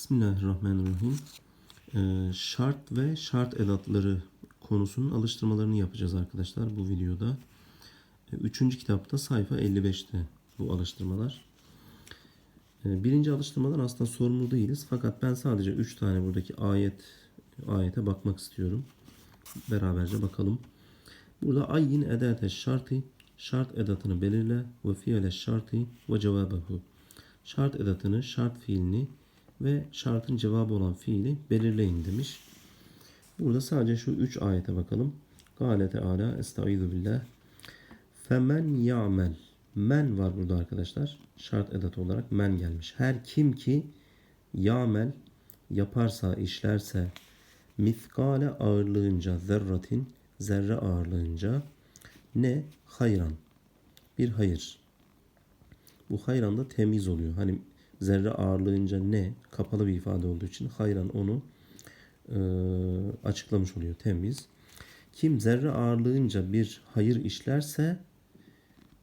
Bismillahirrahmanirrahim. Ee, şart ve şart edatları konusunun alıştırmalarını yapacağız arkadaşlar bu videoda. Ee, Üçüncü kitapta sayfa 55'te bu alıştırmalar. Ee, Birinci alıştırmadan aslında sorumlu değiliz. Fakat ben sadece 3 tane buradaki ayet ayete bakmak istiyorum. Beraberce bakalım. Burada ayyin edate şartı şart edatını belirle ve fiile şartı ve cevabehu. Şart edatını, şart fiilini ve şartın cevabı olan fiili belirleyin demiş. Burada sadece şu üç ayete bakalım. Gale Teala Estaizu billah. Femen ya'mel. Men var burada arkadaşlar. Şart edat olarak men gelmiş. Her kim ki ya'mel yaparsa, işlerse miskale ağırlığınca zerratin zerre ağırlığınca ne hayran bir hayır. Bu hayran da temiz oluyor. Hani zerre ağırlığınca ne kapalı bir ifade olduğu için hayran onu e, açıklamış oluyor temiz. Kim zerre ağırlığınca bir hayır işlerse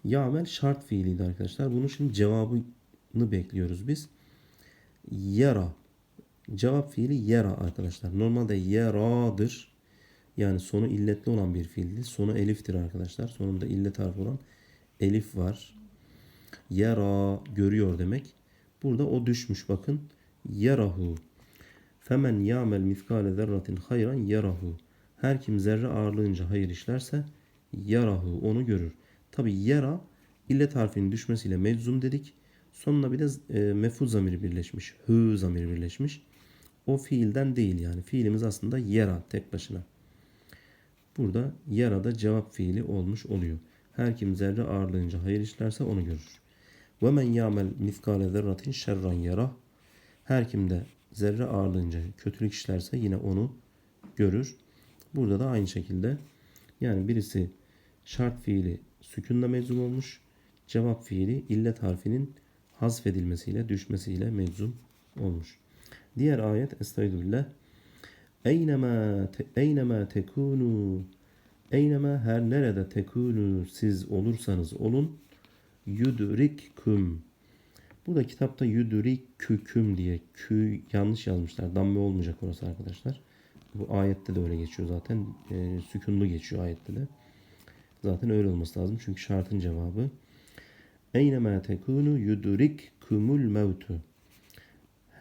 yamel şart fiiliydi arkadaşlar. Bunun şimdi cevabını bekliyoruz biz. Yara. Cevap fiili yara arkadaşlar. Normalde yaradır. Yani sonu illetli olan bir fiildir. Sonu eliftir arkadaşlar. Sonunda illet harfi olan elif var. Yara görüyor demek. Burada o düşmüş bakın. Yarahu. Femen yamel miskale zerratin hayran yarahu. Her kim zerre ağırlığınca hayır işlerse yarahu onu görür. Tabi yara illet harfinin düşmesiyle meczum dedik. Sonuna bir de e, mef'ul zamiri birleşmiş. Hü zamiri birleşmiş. O fiilden değil yani. Fiilimiz aslında yara tek başına. Burada yarada cevap fiili olmuş oluyor. Her kim zerre ağırlığınca hayır işlerse onu görür. Ve men ya'mel miskale zerratin şerran yara. Her kim de zerre ağırlığınca kötülük işlerse yine onu görür. Burada da aynı şekilde yani birisi şart fiili sükunla meczum olmuş. Cevap fiili illet harfinin hazfedilmesiyle düşmesiyle meczum olmuş. Diğer ayet Estağfirullah. Eynema te, eynema tekunu eynema her nerede tekunu siz olursanız olun yudrikküm. Burada kitapta yudrikküküm diye kü yanlış yazmışlar. Damme olmayacak orası arkadaşlar. Bu ayette de öyle geçiyor zaten. E, sükunlu geçiyor ayette de. Zaten öyle olması lazım. Çünkü şartın cevabı. Eynema tekunu yudrikkumul mevtu.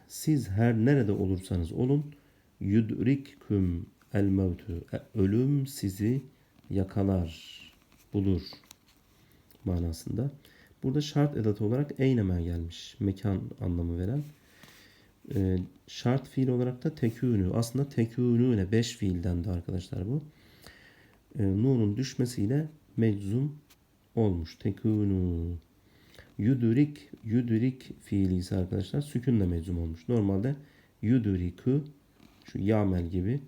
Siz her nerede olursanız olun yudrikküm el mevtu. Ölüm sizi yakalar, bulur manasında. Burada şart edatı olarak eyneme gelmiş. Mekan anlamı veren. Ee, şart fiil olarak da tekünü. Aslında tekünü ne? Beş fiilden de arkadaşlar bu. Ee, nunun düşmesiyle meczum olmuş. Tekünü. Yudrik, yudrik fiili ise arkadaşlar sükünle meczum olmuş. Normalde yudriku şu yamel gibi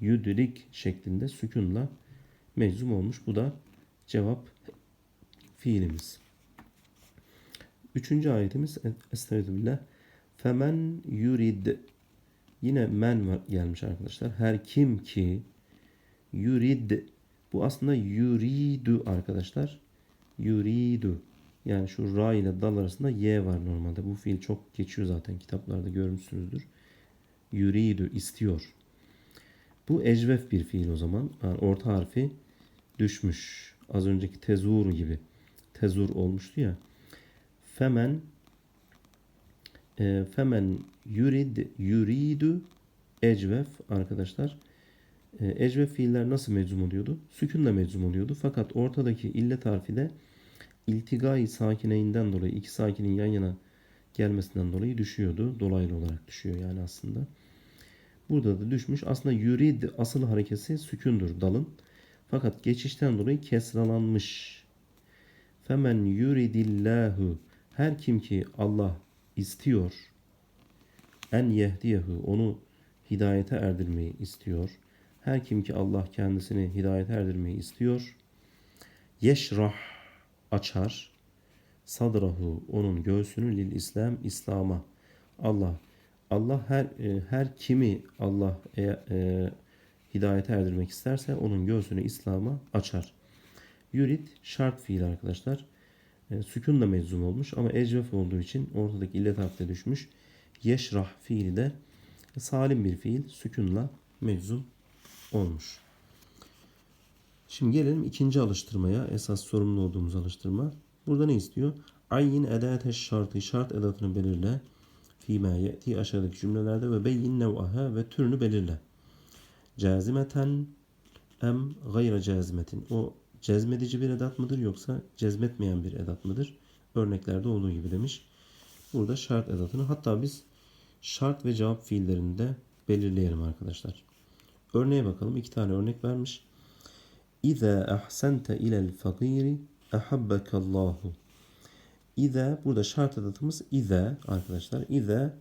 yudrik şeklinde sükunla meczum olmuş. Bu da cevap fiilimiz. Üçüncü ayetimiz Estağfirullah. Femen yurid. Yine men var, gelmiş arkadaşlar. Her kim ki yurid. Bu aslında yuridu arkadaşlar. Yuridu. Yani şu ra ile dal arasında y var normalde. Bu fiil çok geçiyor zaten kitaplarda görmüşsünüzdür. Yuridu istiyor. Bu ecvef bir fiil o zaman. Yani orta harfi düşmüş. Az önceki tezur gibi. Tezur olmuştu ya. Femen e, femen yurid yuridu ecvef arkadaşlar. E, ecvef fiiller nasıl meczum oluyordu? Sükünle meczum oluyordu. Fakat ortadaki illet harfi de iltigai sakineyinden dolayı iki sakinin yan yana gelmesinden dolayı düşüyordu. Dolaylı olarak düşüyor yani aslında. Burada da düşmüş. Aslında yurid asıl harekesi sükündür dalın. Fakat geçişten dolayı kesralanmış. Femen yuridillahu her kim ki Allah istiyor en yehdiyehu onu hidayete erdirmeyi istiyor. Her kim ki Allah kendisini hidayete erdirmeyi istiyor. Yeşrah açar. Sadrahu onun göğsünü lil İslam İslam'a. Allah Allah her e, her kimi Allah e, e, hidayete erdirmek isterse onun göğsünü İslam'a açar. Yurid şart fiil arkadaşlar. E, sükun da meczum olmuş ama ecvef olduğu için ortadaki illet harfte düşmüş. Yeşrah fiili de salim bir fiil sükunla meczum olmuş. Şimdi gelelim ikinci alıştırmaya. Esas sorumlu olduğumuz alıştırma. Burada ne istiyor? Ayyin edate şartı. Şart edatını belirle. Fîmâ ye'ti aşağıdaki cümlelerde ve beyin nev'aha ve türünü belirle. Cazimeten em gayre cazimetin. O cezmedici bir edat mıdır yoksa cezmetmeyen bir edat mıdır? Örneklerde olduğu gibi demiş. Burada şart edatını hatta biz şart ve cevap fiillerini de belirleyelim arkadaşlar. Örneğe bakalım. İki tane örnek vermiş. İza ahsente ilel fakiri ahabbekallahu. İza burada şart edatımız iza arkadaşlar. İza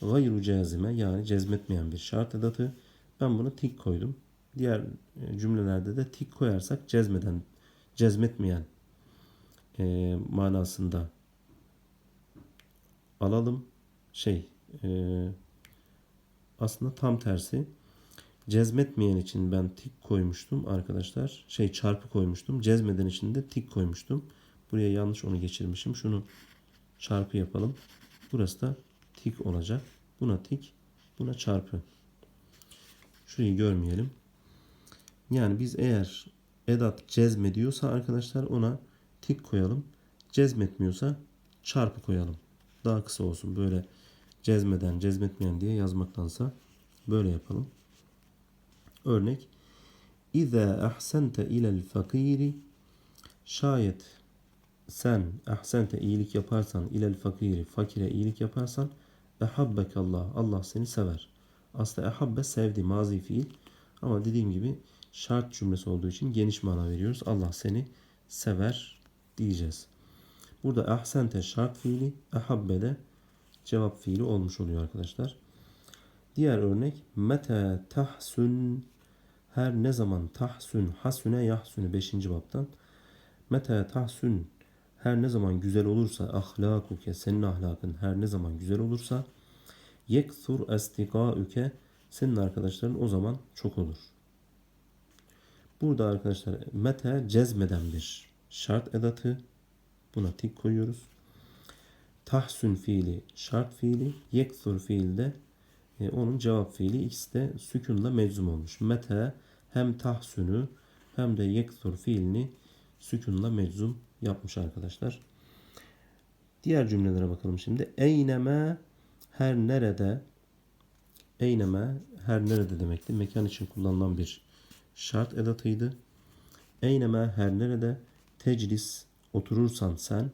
gayru cazime yani cezmetmeyen bir şart edatı. Ben bunu tik koydum. Diğer e, cümlelerde de tik koyarsak cezmeden, cezmetmeyen e, manasında alalım. Şey, e, aslında tam tersi. Cezmetmeyen için ben tik koymuştum arkadaşlar. Şey çarpı koymuştum. Cezmeden için de tik koymuştum. Buraya yanlış onu geçirmişim. Şunu çarpı yapalım. Burası da tik olacak. Buna tik, buna çarpı. Şurayı görmeyelim. Yani biz eğer edat cezmediyorsa arkadaşlar ona tik koyalım. Cezmetmiyorsa çarpı koyalım. Daha kısa olsun. Böyle cezmeden, cezmetmeyen diye yazmaktansa böyle yapalım. Örnek İza ahsente ilel fakiri şayet sen ahsente iyilik yaparsan ilel fakiri fakire iyilik yaparsan ehabbekallah Allah seni sever. Aslında ehabbe sevdi mazi fiil ama dediğim gibi şart cümlesi olduğu için geniş mana veriyoruz. Allah seni sever diyeceğiz. Burada ahsente şart fiili, ehabbe de cevap fiili olmuş oluyor arkadaşlar. Diğer örnek mete tahsun her ne zaman tahsun hasune yahsunu 5. baptan mete tahsun her ne zaman güzel olursa ahlakuke senin ahlakın her ne zaman güzel olursa yekthur estikauke senin arkadaşların o zaman çok olur. Burada arkadaşlar mete cezmeden bir şart edatı. Buna tik koyuyoruz. Tahsun fiili şart fiili. Yekthur fiili de e, onun cevap fiili. İkisi de sükunla meczum olmuş. Mete hem tahsunu hem de yekthur fiilini sükunla meczum yapmış arkadaşlar. Diğer cümlelere bakalım şimdi. Eyneme her nerede Eyneme her nerede demekti. Mekan için kullanılan bir şart edatıydı. Eyneme her nerede teclis oturursan sen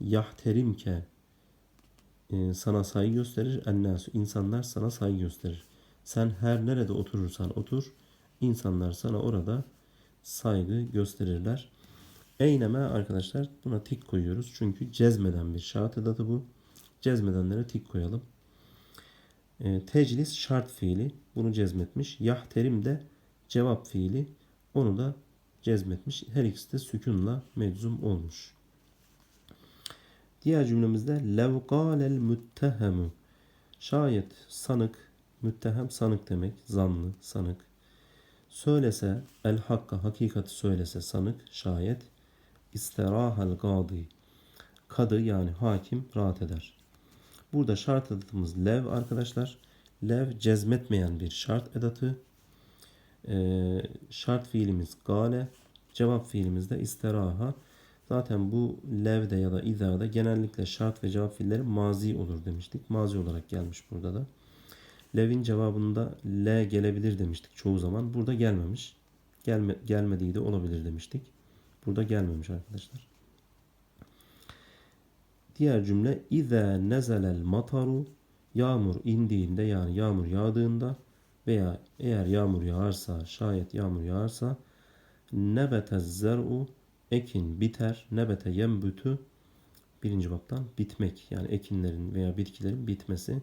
yahterimke e, sana saygı gösterir. Ennasu insanlar sana saygı gösterir. Sen her nerede oturursan otur insanlar sana orada saygı gösterirler. Eyneme arkadaşlar buna tik koyuyoruz. Çünkü cezmeden bir şart edatı bu. Cezmedenlere tik koyalım. E, teclis şart fiili. Bunu cezmetmiş. Yahterim de cevap fiili. Onu da cezmetmiş. Her ikisi de sükunla meczum olmuş. Diğer cümlemizde lev kâlel müttehemu. Şayet sanık, müttehem sanık demek, zanlı, sanık. Söylese, el hakka, hakikati söylese sanık, şayet, isterahel gadi. Kadı yani hakim rahat eder. Burada şart edatımız lev arkadaşlar. Lev cezmetmeyen bir şart edatı. Ee, şart fiilimiz gale. Cevap fiilimiz de isteraha. Zaten bu levde ya da izada genellikle şart ve cevap fiilleri mazi olur demiştik. Mazi olarak gelmiş burada da. Lev'in cevabında L gelebilir demiştik çoğu zaman. Burada gelmemiş. Gelme, gelmediği de olabilir demiştik. Burada gelmemiş arkadaşlar. Diğer cümle İze nezelel mataru Yağmur indiğinde yani yağmur yağdığında veya eğer yağmur yağarsa şayet yağmur yağarsa nebete zer'u ekin biter nebete yembütü birinci baptan bitmek yani ekinlerin veya bitkilerin bitmesi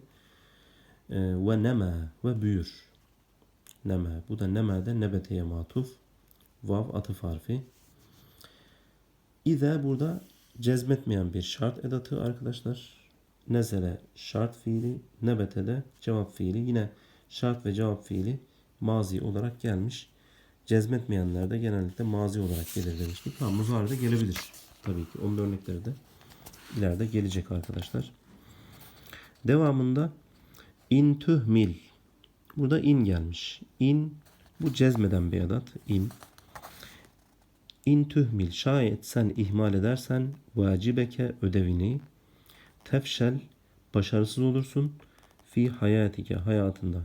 Ee, ve neme ve büyür neme bu da nemede nebeteye matuf vav atıf harfi İze burada cezmetmeyen bir şart edatı arkadaşlar. Nezele şart fiili, nebete de cevap fiili. Yine şart ve cevap fiili mazi olarak gelmiş. Cezmetmeyenler de genellikle mazi olarak gelir demiştik. Ha, muzari de gelebilir. Tabii ki. Onun örnekleri de ileride gelecek arkadaşlar. Devamında in tuhmil. Burada in gelmiş. In bu cezmeden bir edat. In. İn tuhmil şayet sen ihmal edersen vacibeke ödevini tefşel başarısız olursun fi hayatike hayatında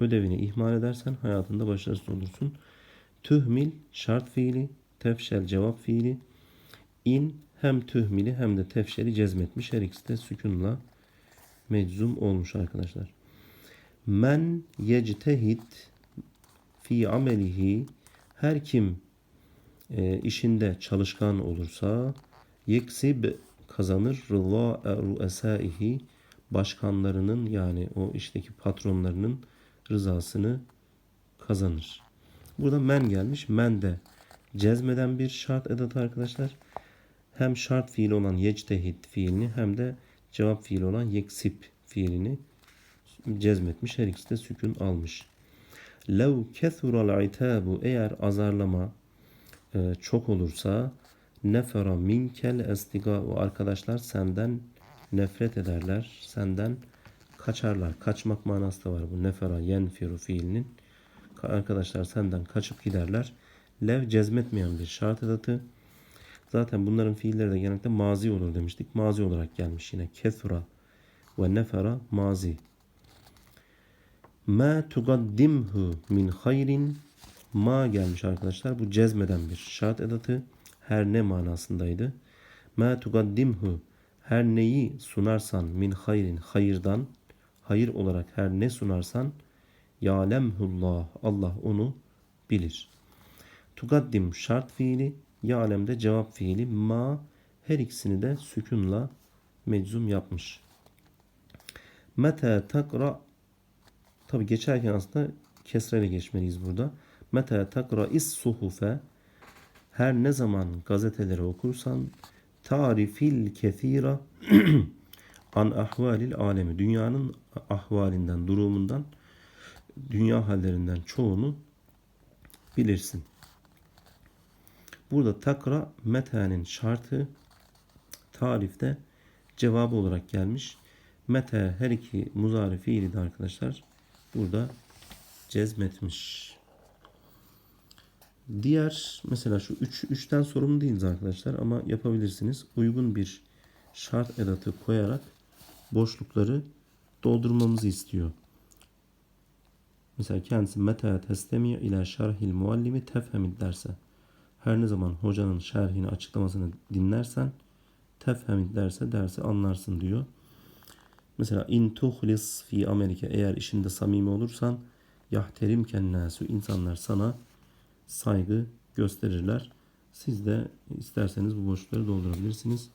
ödevini ihmal edersen hayatında başarısız olursun. Tühmil şart fiili, tefşel cevap fiili. İn hem tühmili hem de tefşeli cezmetmiş. Her ikisi de sükunla meczum olmuş arkadaşlar. Men yectehid fi amelihi her kim e, işinde çalışkan olursa yeksib kazanır rıza ruesaihi başkanlarının yani o işteki patronlarının rızasını kazanır. Burada men gelmiş. Men de cezmeden bir şart edatı arkadaşlar. Hem şart fiili olan yectehid fiilini hem de cevap fiili olan yeksip fiilini cezmetmiş. Her ikisi de sükun almış. Lev kethural itabu eğer azarlama e, çok olursa nefera minkel estiga o arkadaşlar senden nefret ederler. Senden kaçarlar. Kaçmak manası da var bu. Nefera yenfiru fiilinin. Arkadaşlar senden kaçıp giderler. Lev cezmetmeyen bir şart edatı. Zaten bunların fiilleri de genellikle mazi olur demiştik. Mazi olarak gelmiş yine. Kethura ve nefera mazi. Ma tugaddimhu min hayrin ma gelmiş arkadaşlar. Bu cezmeden bir şart edatı. Her ne manasındaydı. Ma tugaddimhu her neyi sunarsan min hayrin hayırdan hayır olarak her ne sunarsan yalemhullah Allah onu bilir. Tugaddim şart fiili yalemde cevap fiili ma her ikisini de sükunla meczum yapmış. Mete takra tabi geçerken aslında kesreyle geçmeliyiz burada. Mete takra is suhufe her ne zaman gazeteleri okursan tarifil kethira an ahvalil alemi dünyanın ahvalinden durumundan dünya hallerinden çoğunu bilirsin. Burada takra mete'nin şartı tarifte cevabı olarak gelmiş. Mete her iki muzari fiili de arkadaşlar burada cezmetmiş. Diğer mesela şu 3 üç, 3'ten sorumlu değiliz arkadaşlar ama yapabilirsiniz. Uygun bir şart edatı koyarak boşlukları doldurmamızı istiyor. Mesela kendisi meta testemiye ila şerhil muallimi tefhemid derse. Her ne zaman hocanın şerhini açıklamasını dinlersen tefhemid derse dersi anlarsın diyor. Mesela in tuhlis fi Amerika eğer işinde samimi olursan yahterim kennasu insanlar sana saygı gösterirler. Siz de isterseniz bu boşlukları doldurabilirsiniz.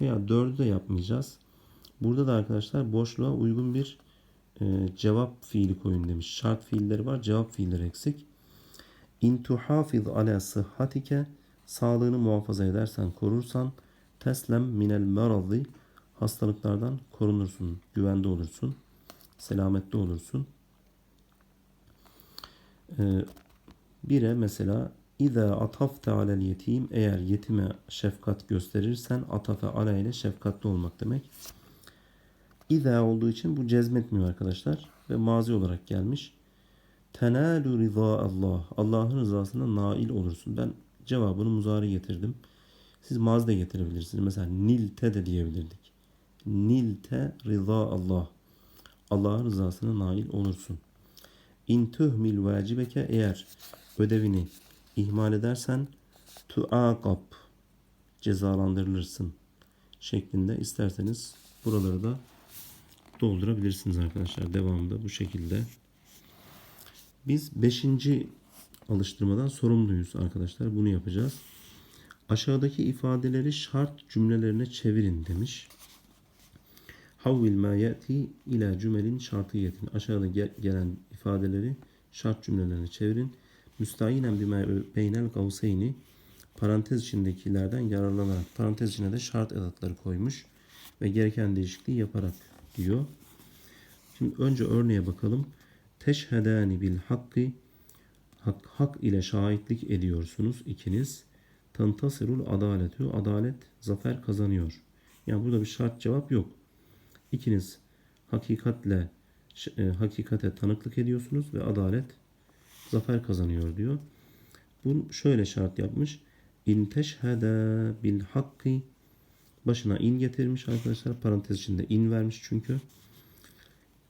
Veya dördü de yapmayacağız. Burada da arkadaşlar boşluğa uygun bir e, cevap fiili koyun demiş. Şart fiilleri var, cevap fiilleri eksik. İn tuhafiz ala sıhhatike sağlığını muhafaza edersen, korursan teslem minel merazi hastalıklardan korunursun, güvende olursun, selametli olursun. Ee, bire mesela İza atafte alel yetim eğer yetime şefkat gösterirsen atafe ala ile şefkatli olmak demek. İza olduğu için bu cezmetmiyor arkadaşlar ve mazi olarak gelmiş. Tenalu rıza Allah. Allah'ın rızasına nail olursun. Ben cevabını muzari getirdim. Siz mazi de getirebilirsiniz. Mesela nilte de diyebilirdik. Nilte rıza Allah. Allah'ın rızasına nail olursun. İn tuhmil vacibeke eğer ödevini ihmal edersen tuaqab cezalandırılırsın şeklinde isterseniz buraları da doldurabilirsiniz arkadaşlar. Devamında bu şekilde. Biz 5. alıştırmadan sorumluyuz arkadaşlar. Bunu yapacağız. Aşağıdaki ifadeleri şart cümlelerine çevirin demiş. Havvil ma yati ila cümelin şartiyetin. Aşağıda gelen ifadeleri şart cümlelerine çevirin. Müstahinen bime beynel gavseyni parantez içindekilerden yararlanarak parantez içine de şart edatları koymuş ve gereken değişikliği yaparak diyor. Şimdi önce örneğe bakalım. Teşhedani bil hakkı hak, hak ile şahitlik ediyorsunuz ikiniz. Tantasirul adaletü adalet zafer kazanıyor. Yani burada bir şart cevap yok. İkiniz hakikatle e, hakikate tanıklık ediyorsunuz ve adalet zafer kazanıyor diyor. Bu şöyle şart yapmış. İn teşhede bil hakkı başına in getirmiş arkadaşlar. Parantez içinde in vermiş çünkü.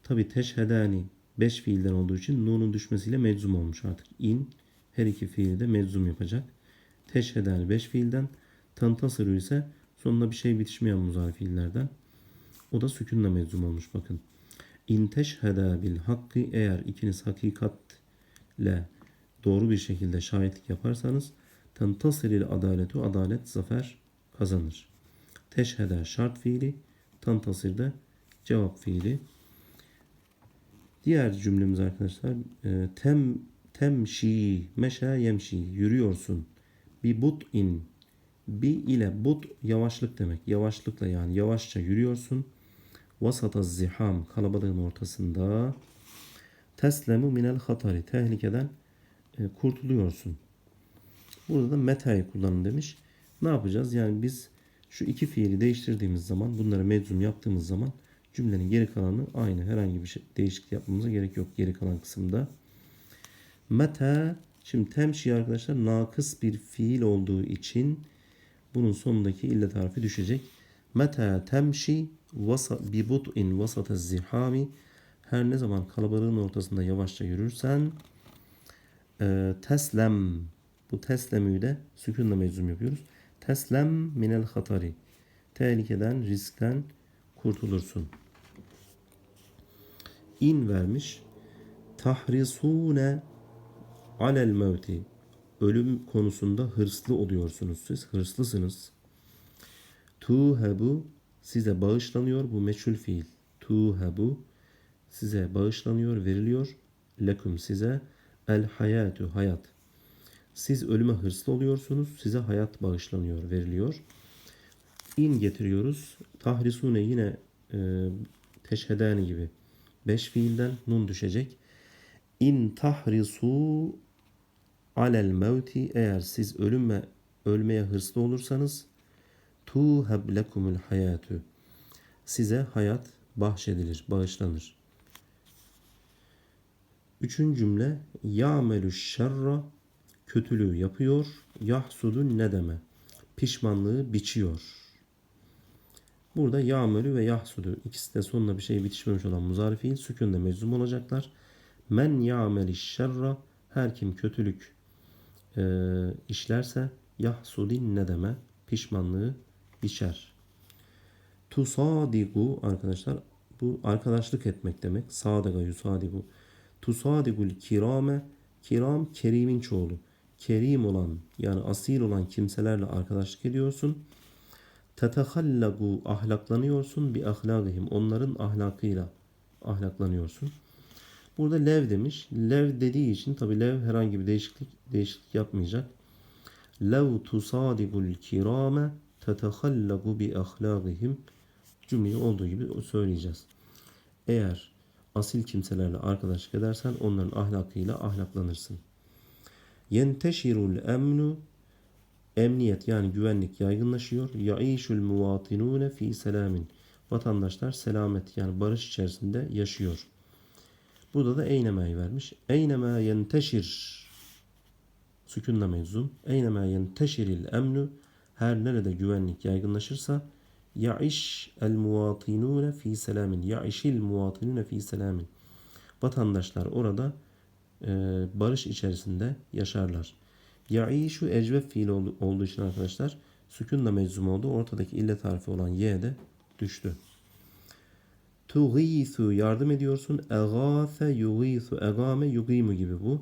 Tabi teşhedani 5 fiilden olduğu için nunun düşmesiyle meczum olmuş artık. İn her iki fiili de meczum yapacak. Teşhedani 5 fiilden tantasırı ise sonuna bir şey bitişmeyen muzari fiillerden. O da sükunla meczum olmuş bakın. İn teşheda bil hakkı eğer ikiniz hakikatle doğru bir şekilde şahitlik yaparsanız tantasiril adaletu adalet zafer kazanır. Teşhede şart fiili, tantasir de cevap fiili. Diğer cümlemiz arkadaşlar e, tem temşi meşa yemşi yürüyorsun. Bi but in bi ile but yavaşlık demek. Yavaşlıkla yani yavaşça yürüyorsun. Vasata ziham kalabalığın ortasında teslemu minel hatari tehlikeden e, kurtuluyorsun. Burada da meta'yı kullanın demiş. Ne yapacağız? Yani biz şu iki fiili değiştirdiğimiz zaman bunları meczum yaptığımız zaman cümlenin geri kalanı aynı. Herhangi bir şey, değişiklik yapmamıza gerek yok geri kalan kısımda. Meta şimdi temşi arkadaşlar nakıs bir fiil olduğu için bunun sonundaki illet harfi düşecek. Meta temşi bi but'in vasata zihami her ne zaman kalabalığın ortasında yavaşça yürürsen e, teslem bu teslemü de sükunla meczum yapıyoruz. Teslem minel hatari tehlikeden, riskten kurtulursun. İn vermiş. Tahrisune alel mevti ölüm konusunda hırslı oluyorsunuz siz. Hırslısınız. Tuhebu size bağışlanıyor. Bu meçhul fiil. Tuhebu size bağışlanıyor, veriliyor. Lekum size el hayatu hayat. Siz ölüme hırslı oluyorsunuz. Size hayat bağışlanıyor, veriliyor. İn getiriyoruz. Tahrisune yine e, teşhedani gibi. Beş fiilden nun düşecek. İn tahrisu alel mevti eğer siz ölüme ölmeye hırslı olursanız tuheb lekumul hayatü size hayat bahşedilir, bağışlanır. Üçüncü cümle ya'melü şerra kötülüğü yapıyor, yahsudun ne deme pişmanlığı biçiyor. Burada ya'melü ve yahsudu ikisi de sonuna bir şey bitişmemiş olan muzari fiil sükûnle meczum olacaklar. Men ya'meli şerra her kim kötülük e, işlerse yahsudin ne deme pişmanlığı biçer. Tusadigu arkadaşlar bu arkadaşlık etmek demek. Sadaga yusadigu. Tusadigul kirame kiram kerimin çoğulu. Kerim olan yani asil olan kimselerle arkadaşlık ediyorsun. Tetehallagu ahlaklanıyorsun bi ahlakihim. Onların ahlakıyla ahlaklanıyorsun. Burada lev demiş. Lev dediği için tabi lev herhangi bir değişiklik değişiklik yapmayacak. Lev tusadigul kirame tetehallagu bi ahlakihim cümleyi olduğu gibi söyleyeceğiz. Eğer asil kimselerle arkadaşlık edersen onların ahlakıyla ahlaklanırsın. Yenteşirul emnu emniyet yani güvenlik yaygınlaşıyor. Yaişul muvatinune fi selamin. Vatandaşlar selamet yani barış içerisinde yaşıyor. Burada da eynemeyi vermiş. Eyneme yenteşir sükunla mevzum. Eyneme yenteşiril emnu her nerede güvenlik yaygınlaşırsa Ya'iş el muvatinune fi selamin. Ya'işil muvatinune fi selamin. Vatandaşlar orada barış içerisinde yaşarlar. Ya'işu ecvef fiili ol- olduğu için arkadaşlar sükunla meczum oldu. Ortadaki illet harfi olan y de düştü. Tuğîsu yardım ediyorsun. Egâfe yugîsu. Egâme yugimu gibi bu.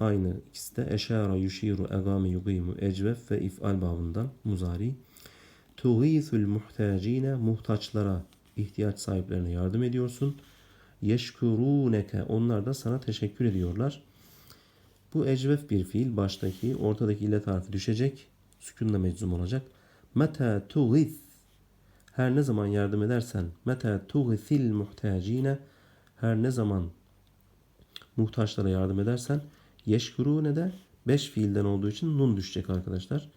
Aynı ikisi de eşara yuşiru egâme yugimu. Ecvef ve if'al babından muzari. Tuğîsul muhtacine muhtaçlara, ihtiyaç sahiplerine yardım ediyorsun. Yeşkurûneke onlar da sana teşekkür ediyorlar. Bu ecvef bir fiil baştaki ortadaki illet harfi düşecek. Sükunla meczum olacak. Meta tuğith her ne zaman yardım edersen meta tuğithil muhtacine her ne zaman muhtaçlara yardım edersen yeşkurûne de beş fiilden olduğu için nun düşecek arkadaşlar.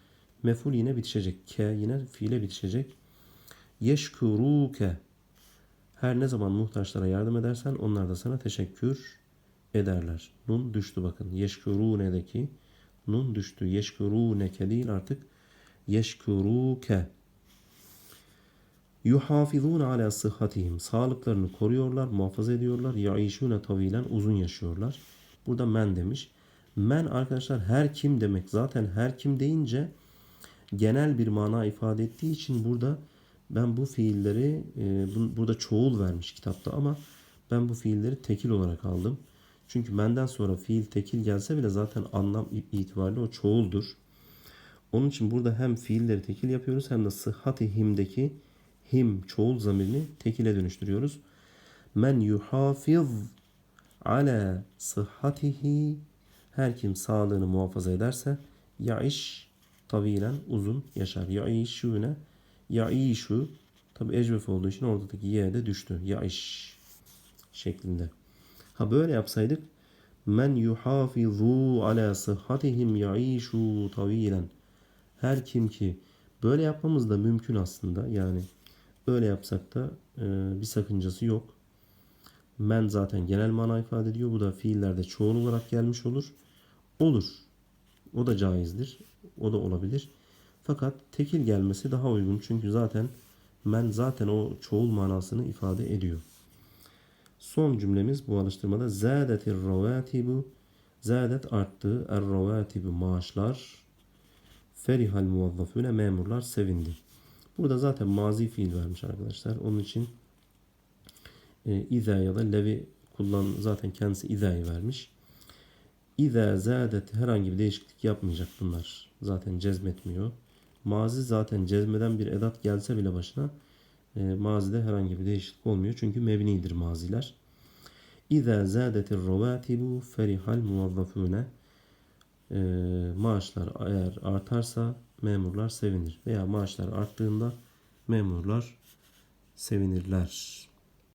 Meful yine bitişecek. K yine fiile bitişecek. Yeşkuruke Her ne zaman muhtaçlara yardım edersen onlar da sana teşekkür ederler. Nun düştü bakın. Yeşkurune'deki nun düştü. Yeşkuruneke değil artık yeşkuruke. Yuhafizun ala sıhhatihim. Sağlıklarını koruyorlar, muhafaza ediyorlar. Yaişune tavilen uzun yaşıyorlar. Burada men demiş. Men arkadaşlar her kim demek. Zaten her kim deyince genel bir mana ifade ettiği için burada ben bu fiilleri e, bu- burada çoğul vermiş kitapta ama ben bu fiilleri tekil olarak aldım. Çünkü menden sonra fiil tekil gelse bile zaten anlam itibariyle o çoğuldur. Onun için burada hem fiilleri tekil yapıyoruz hem de sıhhati himdeki him çoğul zamirini tekile dönüştürüyoruz. Men yuhafiz ala sıhhatihi her kim sağlığını muhafaza ederse yaiş tavilen uzun yaşar. Yaişune yaişu tabi ecvef olduğu için oradaki y de düştü. Yaiş şeklinde. Ha böyle yapsaydık men yuhafizu ala sıhhatihim yaişu tavilen her kim ki böyle yapmamız da mümkün aslında yani öyle yapsak da e, bir sakıncası yok. Men zaten genel mana ifade ediyor. Bu da fiillerde çoğul olarak gelmiş olur. Olur. O da caizdir. O da olabilir. Fakat tekil gelmesi daha uygun. Çünkü zaten men zaten o çoğul manasını ifade ediyor. Son cümlemiz bu alıştırmada zâdetir ravâtibu zâdet arttı er ravâtibu maaşlar ferihal muvazzafune memurlar sevindi. Burada zaten mazi fiil vermiş arkadaşlar. Onun için e, İza ya da levi kullan zaten kendisi iza'yı vermiş. İza zadet herhangi bir değişiklik yapmayacak bunlar. Zaten cezmetmiyor. Mazi zaten cezmeden bir edat gelse bile başına e, mazide herhangi bir değişiklik olmuyor. Çünkü mebnidir maziler. İza zadetir ravatibu ferihal muvazzafune e, maaşlar eğer artarsa memurlar sevinir. Veya maaşlar arttığında memurlar sevinirler.